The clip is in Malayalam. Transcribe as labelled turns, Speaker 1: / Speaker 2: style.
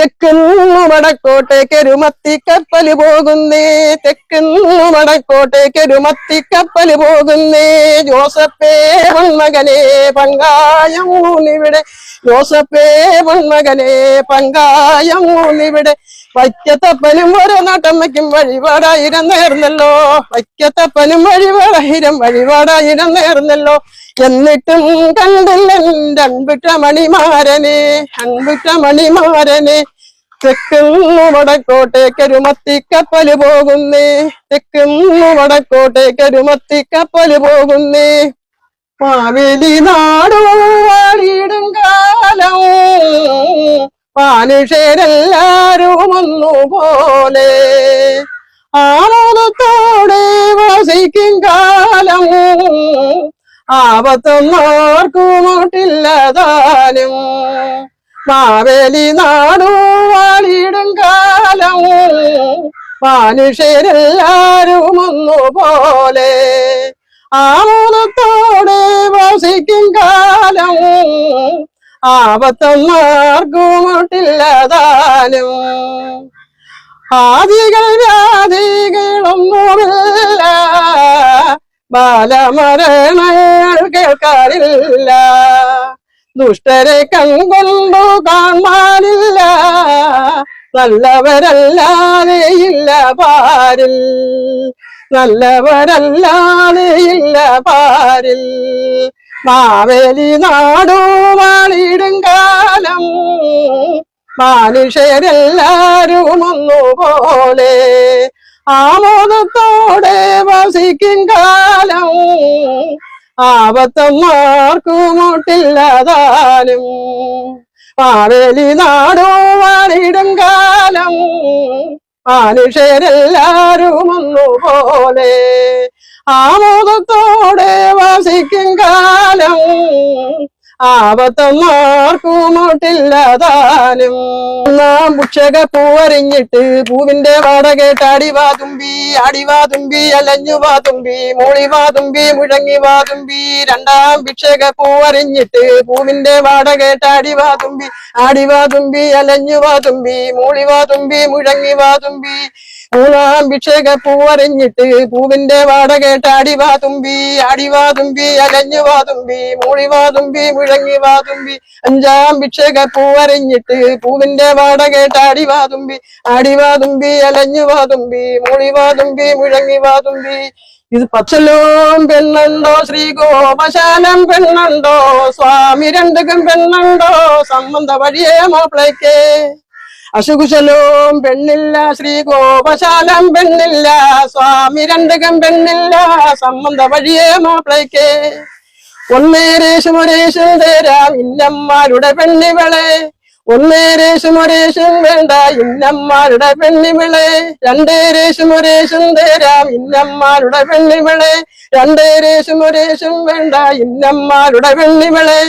Speaker 1: തെക്കുന്നു വടക്കോട്ടേക്കൊരു കപ്പൽ പോകുന്നേ. തെക്കുന്നു വടക്കോട്ടേക്കൊരു കപ്പൽ പോകുന്നേ. ജോസഫേ മൺമകനെ പങ്കായം ഇവിടെ ജോസഫേ മൺമകനെ പങ്കായം ഇവിടെ വൈക്കത്തപ്പനും ഒരു നാട്ടമ്മയ്ക്കും വഴിപാടായിരം നേർന്നല്ലോ. വൈക്കത്തപ്പനും വഴിപാടായിരം വഴിപാടായിരം നേർന്നല്ലോ. എന്നിട്ടും കണ്ടില്ല അൻപുറ്റ മണിമാരനെ അൻപുറ്റ മണിമാരനെ തെക്കുന്നു വടക്കോട്ടേക്കൊരു മത്തിക്കപ്പൽ പോകുന്നേ തെക്കുന്നു വടക്കോട്ടേക്കൊരു മത്തിക്കപ്പൽ പോകുന്നേ. മാവേലി നാടോ വാടിയിടും കാലം മനുഷ്യരെല്ലാരും ഒന്നുപോലെ ആനന്ദത്തോടെ വസിക്കും കാലം ആപത്തൊന്നോർക്കുമോട്ടില്ലതാനും മാവേലി നാടു വാളിയിടും കാലം. മനുഷ്യരെല്ലാരും ഒന്നുപോലെ ആനന്ദത്തോടെ വസിക്കും കാലം. ആപത്തൊന്നോർക്കുമോട്ടില്ലതാനും ആദികൾ വ്യാധികളൊന്നുമില്ല. ബാലമരണങ്ങൾ കേൾക്കാറില്ല ദുഷ്ടരെ കൺകൊണ്ടു കാണാനില്ല. നല്ലവരല്ലാതെ ഇല്ല പാരിൽ. നല്ലവരല്ലാതെ ഇല്ല പാരിൽ. മാവേലി നാടു വാളിടും കാലം. മനുഷ്യരെല്ലാരും ഒന്നുപോലെ ആമോദത്തോടെ വസിക്കും കാലം. മാവേലി നാടോ വാണിടും കാലം. മനുഷ്യരെല്ലാരും ഒന്നുപോലെ ആമോദത്തോടെ വസിക്കും കാലം. ആപത്തന്മാർക്കുമൊട്ടില്ലതാനും നാം ഭക്ഷക പൂവരിഞ്ഞിട്ട് പൂവിന്റെ വാട കേട്ട് അടിവാ തുമ്പി അടിവാ തുമ്പി അലഞ്ഞു വാ തുമ്പി മൂളി വാ തുമ്പി മുഴങ്ങി വാ തുമ്പി. രണ്ടാം ഭിക്ഷക പൂവരിഞ്ഞിട്ട് പൂവിന്റെ വാട കേട്ട് അടിവാ തുമ്പി അടിവാ തുമ്പി അലഞ്ഞു വാ തുമ്പി മൂളി വാ തുമ്പി മുഴങ്ങി വാ തുമ്പി. ഭിക്ഷക പൂവറിഞ്ഞിട്ട് പൂവിന്റെ വാട കേട്ട അടിവാ തുമ്പി അടിവാ തുമ്പി അലഞ്ഞു വാ തുമ്പി മൂളിവാ തുമ്പി മുഴങ്ങി വാ തുമ്പി. അഞ്ചാം ഭിക്ഷക പൂവറിഞ്ഞിട്ട് പൂവിന്റെ വാട കേട്ട അടിവാ തുമ്പി അടിവാ തുമ്പി അലഞ്ഞു വാ തുമ്പി മൂളിവാ തുമ്പി മുഴങ്ങി വാ തുമ്പി. ഇത് പച്ചലോം പെണ്ണുണ്ടോ ശ്രീ ഗോപശാലം പെണ്ണുണ്ടോ സ്വാമി രണ്ടുക്കും പെണ്ണുണ്ടോ സംബന്ധ വഴിയേ മാപ്പിളയ്ക്കേ. അശുകുശലവും പെണ്ണില്ല ശ്രീ ഗോപശാലം പെണ്ണില്ല സ്വാമി രണ്ടകം പെണ്ണില്ല സംബന്ധ വഴിയേ മാപ്പിളയ്ക്ക്. ഒന്നേരേശും ഒരേശും തരാം ഇന്നമ്മാരുടെ പെണ്ണിവളെ ഒന്നേരേശും ഒരേശും വേണ്ട ഇന്നമ്മാരുടെ പെണ്ണിവിളെ രണ്ടേരേശും ഒരേശും തരാം ഇന്നമ്മാരുടെ പെണ്ണിവിളെ രണ്ടേരേശും ഒരേശും വേണ്ട ഇന്നമ്മാരുടെ പെണ്ണിവിളെ